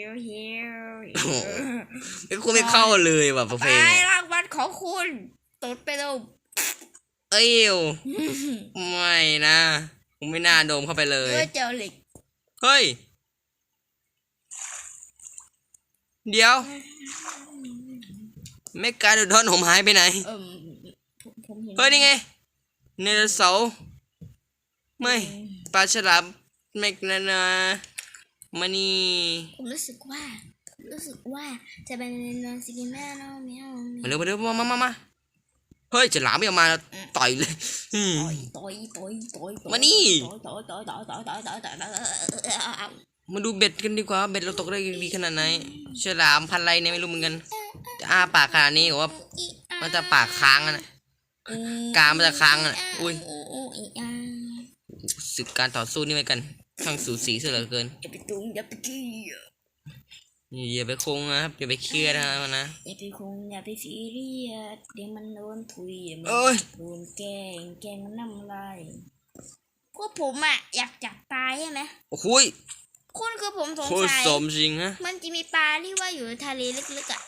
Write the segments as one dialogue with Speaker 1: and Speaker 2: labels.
Speaker 1: ฮิวฮิว
Speaker 2: โอ้โหไอ้คุณไม่เข้าเลยว่ะเพ
Speaker 1: ไป
Speaker 2: ลงอะ
Speaker 1: รางวัลของคุณตดไปลง
Speaker 2: เอ้ยไม่นะผมไม่น่าโดมเข้าไปเล
Speaker 1: เอยอเจ้าเหล็ก
Speaker 2: เฮ้ย เดี๋ยวเมกาโดดอนผมหายไปไหน
Speaker 1: เออผมผมเห็น
Speaker 2: เฮ้ยนี่ไงเนรเสาร์ไม่ปลาฉลามเมกนานา มานี่
Speaker 1: ผมรู้สึกว่าผมรู้สึกว่าจะเป็นนอนสกินแม่น้องเมียว
Speaker 2: มาเร็วมาเร็วมามามามาเฮ้ยฉลามไม่ออกมาต่อยเลยอืม
Speaker 1: ต่อยต่อยต่อยต่อย
Speaker 2: มานี่
Speaker 1: ต่อยต่อยต่อยต่อยต่อยต่อยต่อยต่อยต่อย
Speaker 2: มาดูเบ็ดกันดีกว่าเบ็ดเราตกได้ดีขนาดไหนฉลามพันอะไรเนี่ยไม่รู้เหมือนกันจะอ้าปากขนาดนี้หรือว่ามันจะปากค้างอะนะกามมันจะค้างอะอุ้ยศึกการต่อสู้นี่ไปกัน ช่างสูสีเสียเหลือเกิน
Speaker 1: อย่าไปจุงอย่าไปขี้
Speaker 2: อย่าไปคงนะครับอย่าไปเครียดนะครับนะ
Speaker 1: อย่าไปคงอย่าไปซีเรียสเดี๋ยวมันโดนถุยเดี๋ยวมัน
Speaker 2: เอ้ย
Speaker 1: โดนแกล้งแกล้งน้ำลายพวกผมอะอยากจับปลาใช่ไหม
Speaker 2: โอ้โหย
Speaker 1: คุณคือผมสง
Speaker 2: โคตร
Speaker 1: สัย
Speaker 2: สมจริงฮะ
Speaker 1: มันจะมีปลาที่ว่าอยู่ทะเลลึกๆอะ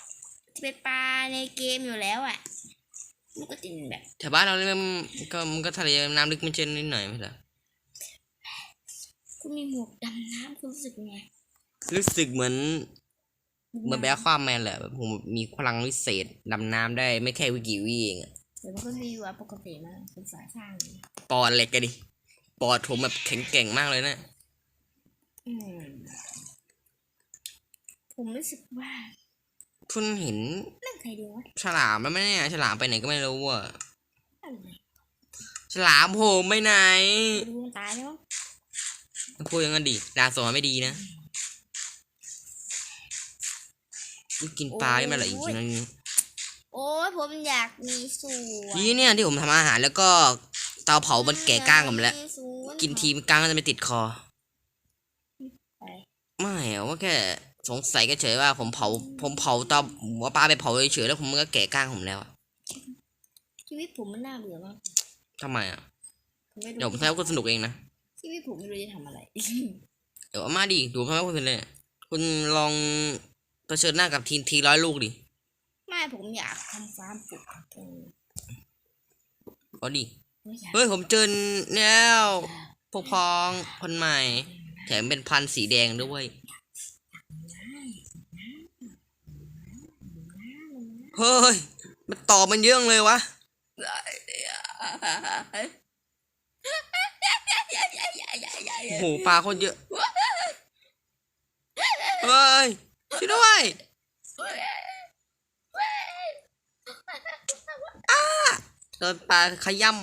Speaker 1: จะเป็นปลาในเกมอยู่แล้วอะมันก็จะเป็นแบบ
Speaker 2: แถวบ้านเราเนี่ยมันก็มันก็ทะเลน้ำลึกไม่เช่นนิดหน่อยไม่ใช่เหรอ
Speaker 1: คุณมีหมวกดำน้ำคุณรู้สึกไง
Speaker 2: รู้สึกเหมือนเหมือนแบคความแมนแหละแบบผมมีพลังวิเศษดำน้ำได้ไม่แค่วิกิวิเองอะ
Speaker 1: เดี๋ยวมันก็มีอยู่อะปกติมากเป็นสายข้างเลย
Speaker 2: ปอดเหล็กกันดิปอดผมแบบแข็งแกร่งมากเลยนะ
Speaker 1: อืมผมรู้สึกว่า
Speaker 2: คุณเห็น
Speaker 1: นั่นใครดีวะ
Speaker 2: ฉลามแล้วไหมเนี่ยฉลามไปไหนก็ไม่รู้อะ
Speaker 1: อะไร
Speaker 2: ฉลามผมไปไหน
Speaker 1: ดูมันตายแล้วมั้ง
Speaker 2: พูดอย่างนั้นดิดาสอนไม่ดีนะอุ๊ยกินปลาได้ไหมล่ะอีกทีนึง
Speaker 1: โอ้ยผมอยากมีสวน
Speaker 2: นี่เนี่ยที่ผมทำอาหารแล้วก็เตาเผามันแก่ก้างกันหมดแล้ว
Speaker 1: มีสวน
Speaker 2: กินทีมันก้างก็จะไม่ติดคอ
Speaker 1: ไป
Speaker 2: ไม่อะว่าแค่สงสัยก็เฉยๆว่าผมเผา ผมเผาเตาหัวปลาไปเผาเฉยๆแล้วผมมันก็แก่ก้างผมแล้วอะ
Speaker 1: ชีวิตผมมันน่าเบื่อมาก
Speaker 2: ทำไมอะ
Speaker 1: ผมไม่
Speaker 2: เดี๋ยว
Speaker 1: รู้
Speaker 2: ผมทำให้คุณสนุกเองนะ
Speaker 1: ชีวิตผมไม่รู้จะทำอะไร
Speaker 2: เดี๋ยวเอามาดิดูทำให้คุณเป็นเลยคุณลองเผชิญหน้ากับทีมทีร้อยลูกดิ
Speaker 1: ไม่ผมอยากทำฟาร์มปลูกผักเอง
Speaker 2: เอาดิ
Speaker 1: ไม่อยาก
Speaker 2: เฮ้ยผมเจอแล้วพวกพ้องคนใหม่ แถมเป็นพันธุ์สีแดงด้วยเฮ้ยมันต่อมันเยอะเลยวะ โอ้โหปลาโคนเยอะเฮ้ยช่วยด้วยอ้าโดนปลาขย่ำ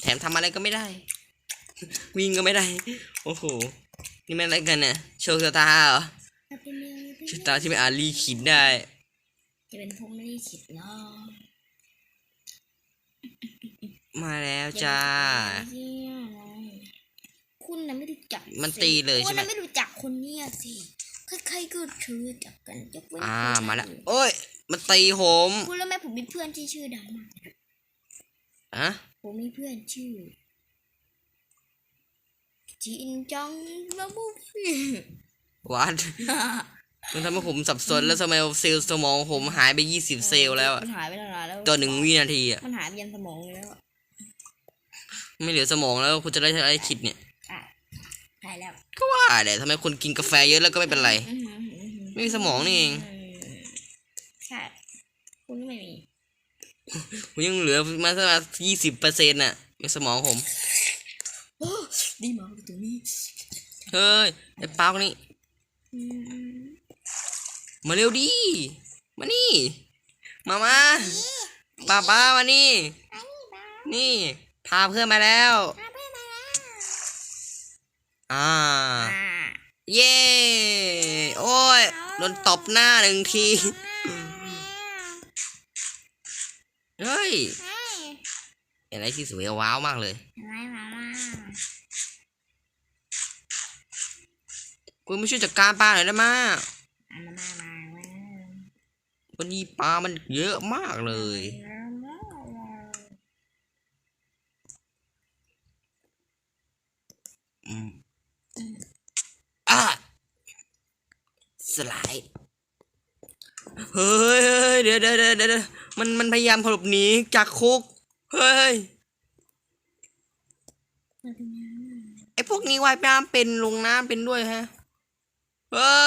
Speaker 2: แถมทำอะไรก็ไม่ได้ วิ่งก็ไม่ได้ โอ้โห นี่มันอะไรกันเนี่ยโชว์ชะตาเหรอชะตาที่ไม่อาจรีคิดได้
Speaker 1: จะเป็นพวกไม่ได้คิดเนาะ
Speaker 2: มาแล้วจ้า
Speaker 1: คุณน่ะไม่รู้จัก
Speaker 2: มันตีเลยใช่ไหม
Speaker 1: คุณน่ะไม่รู้จักคนเนี้ยสิใครๆก็รู้จักกันยกเว้น
Speaker 2: อ่า
Speaker 1: คุณ
Speaker 2: มาแล้วโอ้ย มันตีผม
Speaker 1: คุณรู้ไหมผมมีเพื่อนที่ชื่อดังมาก
Speaker 2: อะ
Speaker 1: ผมมีเพื่อนชื่อจินจังมาบุฟี
Speaker 2: วัดมันทำให้ผมสับสนแล้วทำไมเซลล์สมองผมหายไปยี่สิบเซลล์แล้วอะ
Speaker 1: มันหายไปนานแล้ว
Speaker 2: ตัวหนึ่งวินาทีอะ
Speaker 1: มันหายไปยันสมองเลยแล้วอะ
Speaker 2: ไม่เหลือสมองแล้วคุณจะได้อะไรคิดเนี่ย
Speaker 1: อะหายแล้ว
Speaker 2: ก็ว่าแต่ทำไมคุณกินกาแฟเยอะแล้วก็ไม่เป็นไร
Speaker 1: อื้อหืออื้อหือ
Speaker 2: ไม่มีสมองนี่เอง
Speaker 1: ใช่คุณไม่มี
Speaker 2: ผมยังเหลือมาสักยี่สิบเปอร์เซ็นต์น่ะในสมองผม
Speaker 1: โอ้ดีมากตรงนี้
Speaker 2: เฮ้ยไอ้ปาคนนี้
Speaker 1: อืม
Speaker 2: มาเร็วดิมานี่ มามาป้าป้ามานี่ นี่ พาเพื่อนมาแล้วอ่า
Speaker 1: อ่า
Speaker 2: เย้ โอ้ย โดนตบหน้าหนึ่งที เฮ้ยเห็นอะไรที่สวยว้าวมากเลย
Speaker 1: อะไรมาล่ะ
Speaker 2: คุณไม่ช่วยจัดการปลาหน่อยได้ไหมย
Speaker 1: อันมามามามา
Speaker 2: วันนี้ปลามันเยอะมากเลย อะสลายเฮ้ยเดี๋ยวเดี๋ยวเดี๋ยวมันมันพยายามหลบหนีจากคุก เฮ้ยไอพวกนี้ว่ายน้ำเป็นลงน้ำเป็นด้วยฮะเฮ้ย